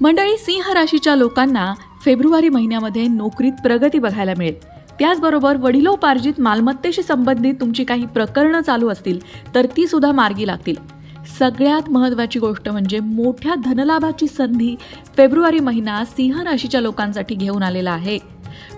मंडळी सिंह राशीच्या लोकांना फेब्रुवारी महिन्यामध्ये नोकरीत प्रगती बघायला मिळेल. त्याचबरोबर वडिलोपार्जित मालमत्तेशी संबंधित तुमची काही प्रकरणं चालू असतील तर ती सुद्धा मार्गी लागतील. सगळ्यात महत्त्वाची गोष्ट म्हणजे मोठ्या धनलाभाची संधी फेब्रुवारी महिना सिंह राशीच्या लोकांसाठी घेऊन आलेला आहे.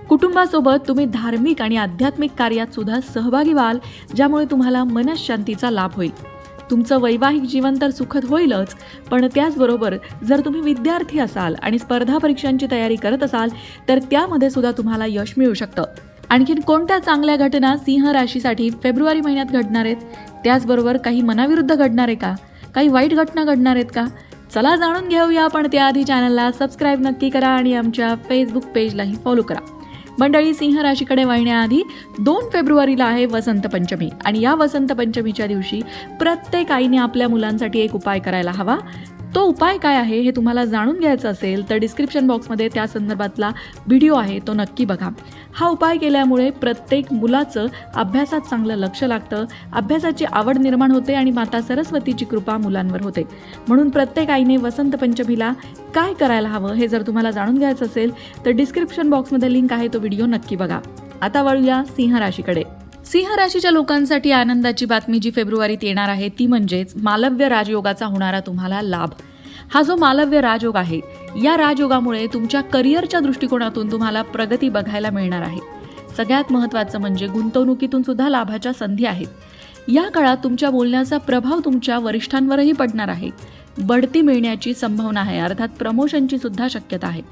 कुटुंबासोबत तुम्ही धार्मिक आणि आध्यात्मिक कार्यात सुद्धा सहभागी व्हाल ज्यामुळे तुम्हाला मनशांतीचा लाभ होईल. तुमचं वैवाहिक जीवन तर सुखद होईलच पण त्याचबरोबर जर तुम्ही विद्यार्थी असाल आणि स्पर्धा परीक्षांची तयारी करत असाल तर त्यामध्ये सुद्धा तुम्हाला यश मिळू शकतं. आणखीन कोणत्या चांगल्या घटना सिंह राशीसाठी फेब्रुवारी महिन्यात घडणार आहेत? त्याचबरोबर काही मनाविरुद्ध घडणार आहे का? काही वाईट घटना घडणार आहेत का? चला जाणून घेऊया पण त्याआधी चॅनलला सबस्क्राईब नक्की करा आणि आमच्या फेसबुक पेजलाही फॉलो करा. मंडळी सिंह राशीकडे वळण्याआधी दोन फेब्रुवारीला आहे वसंत पंचमी. आणि या वसंत पंचमीच्या दिवशी प्रत्येक आईने आपल्या मुलांसाठी एक उपाय करायला हवा. तो उपाय काय आहे हे तुम्हाला जाणून घ्यायचं असेल तर डिस्क्रिप्शन बॉक्समध्ये त्या संदर्भातला व्हिडिओ आहे तो नक्की बघा. हा उपाय केल्यामुळे प्रत्येक मुलाचं अभ्यासात चांगलं लक्ष लागतं अभ्यासाची आवड निर्माण होते आणि माता सरस्वतीची कृपा मुलांवर होते. म्हणून प्रत्येक आईने वसंत पंचमीला काय करायला हवं हे जर तुम्हाला जाणून घ्यायचं असेल तर डिस्क्रिप्शन बॉक्समध्ये लिंक आहे तो व्हिडिओ नक्की बघा. आता वळूया सिंह राशीकडे. सिंह राशीच्या लोकांसाठी आनंदाची बातमी जी फेब्रुवारीत येणार आहे ती म्हणजेच मालव्य राजयोगाचा होणारा तुम्हाला लाभ. हा जो मालव्य राजयोग आहे या राजयोगामुळे तुमच्या करिअरच्या दृष्टिकोनातून तुम्हाला प्रगती बघायला मिळणार आहे. सगळ्यात महत्त्वाचं म्हणजे गुंतवणुकीतून सुद्धा लाभाच्या संधी आहेत. या काळात तुमच्या बोलण्याचा प्रभाव तुमच्या वरिष्ठांवरही पडणार आहे. बढती मिळण्याची संभावना आहे अर्थात प्रमोशनची सुद्धा शक्यता आहे.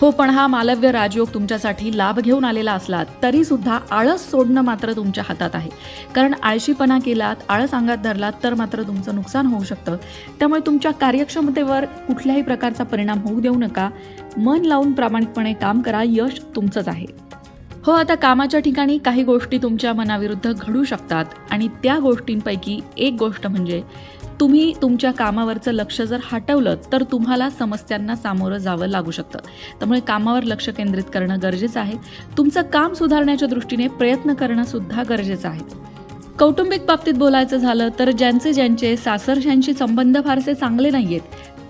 हो पण हा मालव्य राजयोग तुमच्यासाठी लाभ घेऊन आलेला असला तरी सुद्धा आळस सोडणं मात्र तुमच्या हातात आहे. कारण आळशीपणा केलात आळस अंगात धरलात तर मात्र तुमचं नुकसान होऊ शकतं. त्यामुळे तुमच्या कार्यक्षमतेवर कुठल्याही प्रकारचा परिणाम होऊ देऊ नका. मन लावून प्रामाणिकपणे काम करा यश तुमचंच आहे. हो आता कामाच्या ठिकाणी काही गोष्टी तुमच्या मनाविरुद्ध घडू शकतात आणि त्या गोष्टींपैकी एक गोष्ट म्हणजे तुम्ही तुमच्या कामावरचं लक्ष जर हटवलं तर तुम्हाला समस्यांना सामोरं जावं लागू शकतं. त्यामुळे कामावर लक्ष केंद्रित करणं गरजेचं आहे. तुमचं काम सुधारण्याच्या दृष्टीने प्रयत्न करणं सुद्धा गरजेचं आहे. कौटुंबिक बाबतीत बोलायचं झालं तर ज्यांचे ज्यांचे सासरशांशी संबंध फारसे चांगले नाही आहेत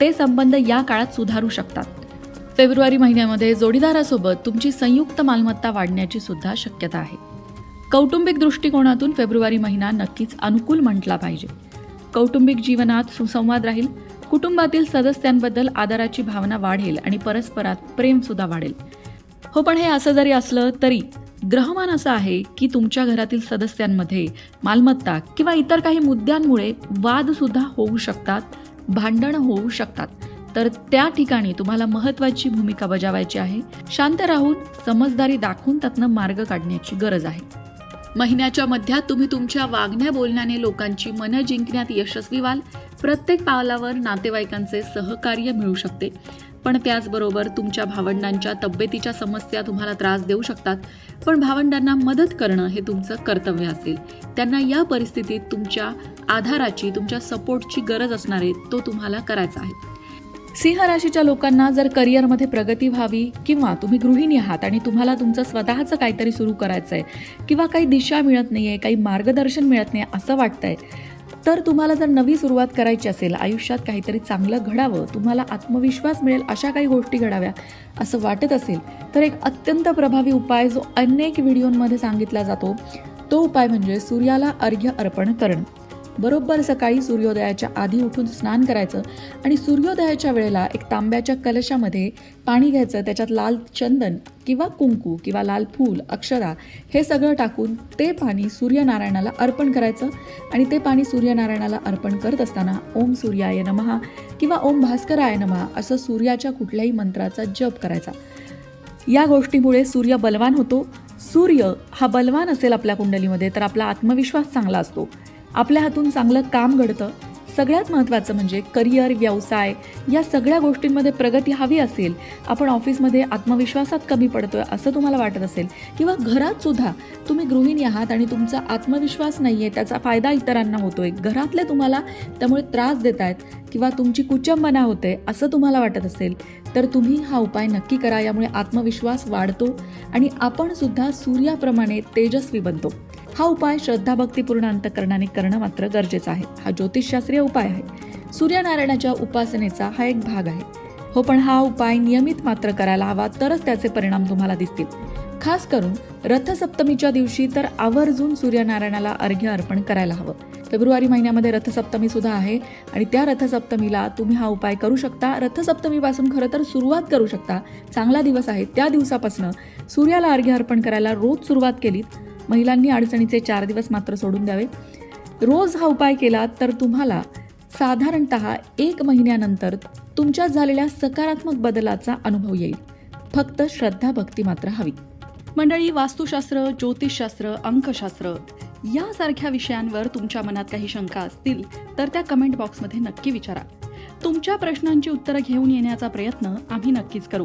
ते संबंध या काळात सुधारू शकतात. फेब्रुवारी महिन्यामध्ये जोडीदारासोबत तुमची संयुक्त मालमत्ता वाढण्याची सुद्धा शक्यता आहे. कौटुंबिक दृष्टिकोनातून फेब्रुवारी महिना नक्कीच अनुकूल म्हटला पाहिजे. कौटुंबिक जीवनात सुसंवाद राहील. कुटुंबातील सदस्यांबद्दल आदराची भावना वाढेल आणि परस्परात प्रेमसुद्धा वाढेल. हो पण हे असं जरी असलं तरी ग्रहमान असं आहे की तुमच्या घरातील सदस्यांमध्ये मालमत्ता किंवा इतर काही मुद्द्यांमुळे वादसुद्धा होऊ शकतात भांडणं होऊ शकतात. तर त्या ठिकाणी तुम्हाला महत्त्वाची भूमिका बजावायची आहे. शांत राहून समजदारी दाखवून त्यातनं मार्ग काढण्याची गरज आहे. महिन्याच्या मध्यात तुम्ही तुमच्या वागण्या बोलण्याने लोकांची मनं जिंकण्यात यशस्वी व्हाल. प्रत्येक पावलावर नातेवाईकांचे सहकार्य मिळू शकते. पण त्याचबरोबर तुमच्या भावंडांच्या तब्येतीच्या समस्या तुम्हाला त्रास देऊ शकतात. पण भावंडांना मदत करणं हे तुमचं कर्तव्य असेल. त्यांना या परिस्थितीत तुमच्या आधाराची तुमच्या सपोर्टची गरज असणार आहे तो तुम्हाला करायचा आहे. सिंह राशीच्या लोकांना जर करिअरमध्ये प्रगती व्हावी किंवा तुम्ही गृहिणी आहात आणि तुम्हाला तुमचं स्वतःचं काहीतरी सुरू करायचं आहे किंवा काही दिशा मिळत नाही आहे काही मार्गदर्शन मिळत नाही असं वाटतंय तर तुम्हाला जर नवी सुरुवात करायची असेल आयुष्यात काहीतरी चांगलं घडावं तुम्हाला आत्मविश्वास मिळेल अशा काही गोष्टी घडाव्या असं वाटत असेल तर एक अत्यंत प्रभावी उपाय जो अनेक व्हिडिओमध्ये सांगितला जातो तो उपाय म्हणजे सूर्याला अर्घ्य अर्पण करणं. बरोबर सकाळी सूर्योदयाच्या आधी उठून स्नान करायचं आणि सूर्योदयाच्या वेळेला एक तांब्याच्या कलशामध्ये पाणी घ्यायचं त्याच्यात लाल चंदन किंवा कुंकू किंवा लाल फूल अक्षरा हे सगळं टाकून ते पाणी सूर्यनारायणाला अर्पण करायचं आणि ते पाणी सूर्यनारायणाला अर्पण करत असताना ओम सूर्याय नमहा किंवा ओम भास्कराय नमहा असं सूर्याच्या कुठल्याही मंत्राचा जप करायचा. या गोष्टीमुळे सूर्य बलवान होतो. सूर्य हा बलवान असेल आपल्या कुंडलीमध्ये तर आपला आत्मविश्वास चांगला असतो. आपल्या हातून चांगलं काम घडतं. सगळ्यात महत्त्वाचं म्हणजे करिअर व्यवसाय या सगळ्या गोष्टींमध्ये प्रगती हवी असेल आपण ऑफिसमध्ये आत्मविश्वासात कमी पडतोय असं तुम्हाला वाटत असेल किंवा घरात सुद्धा तुम्ही गृहिणी आहात आणि तुमचा आत्मविश्वास नाही आहे त्याचा फायदा इतरांना होतोय. घरातले तुम्हाला त्यामुळे त्रास देत आहेत किंवा तुमची कुचंबना होते असं तुम्हाला वाटत असेल तर तुम्ही हा उपाय नक्की करा. यामुळे आत्मविश्वास वाढतो आणि आपणसुद्धा सूर्याप्रमाणे तेजस्वी बनतो. हा उपाय श्रद्धाभक्तीपूर्ण अंतकरणाने करणं मात्र गरजेचं आहे. हा ज्योतिषशास्त्रीय उपाय आहे. सूर्यनारायणाच्या उपासनेचा हा एक भाग आहे. हो पण हा उपाय नियमित मात्र करायला हवा तरच त्याचे परिणाम तुम्हाला दिसतील. खास करून रथसप्तमीच्या दिवशी तर आवर्जून सूर्यनारायणाला अर्घ्य अर्पण करायला हवं. फेब्रुवारी महिन्यामध्ये रथसप्तमी सुद्धा आहे आणि त्या रथसप्तमीला तुम्ही हा उपाय करू शकता. रथसप्तमीपासून खरं तर सुरुवात करू शकता. चांगला दिवस आहे. त्या दिवसापासून सूर्याला अर्घ्य अर्पण करायला रोज सुरुवात केलीत महिलांनी अडचणीचे चार दिवस मात्र सोडून द्यावे. रोज हा उपाय केला तर तुम्हाला साधारणत एक महिन्यानंतर तुमच्यात झालेल्या सकारात्मक बदलाचा अनुभव येईल. फक्त श्रद्धा भक्ती मात्र हवी. मंडळी वास्तुशास्त्र ज्योतिषशास्त्र अंकशास्त्र यासारख्या विषयांवर तुमच्या मनात काही शंका असतील तर त्या कमेंट बॉक्समध्ये नक्की विचारा. तुमच्या प्रश्नांची उत्तरं घेऊन येण्याचा प्रयत्न आम्ही नक्कीच करू.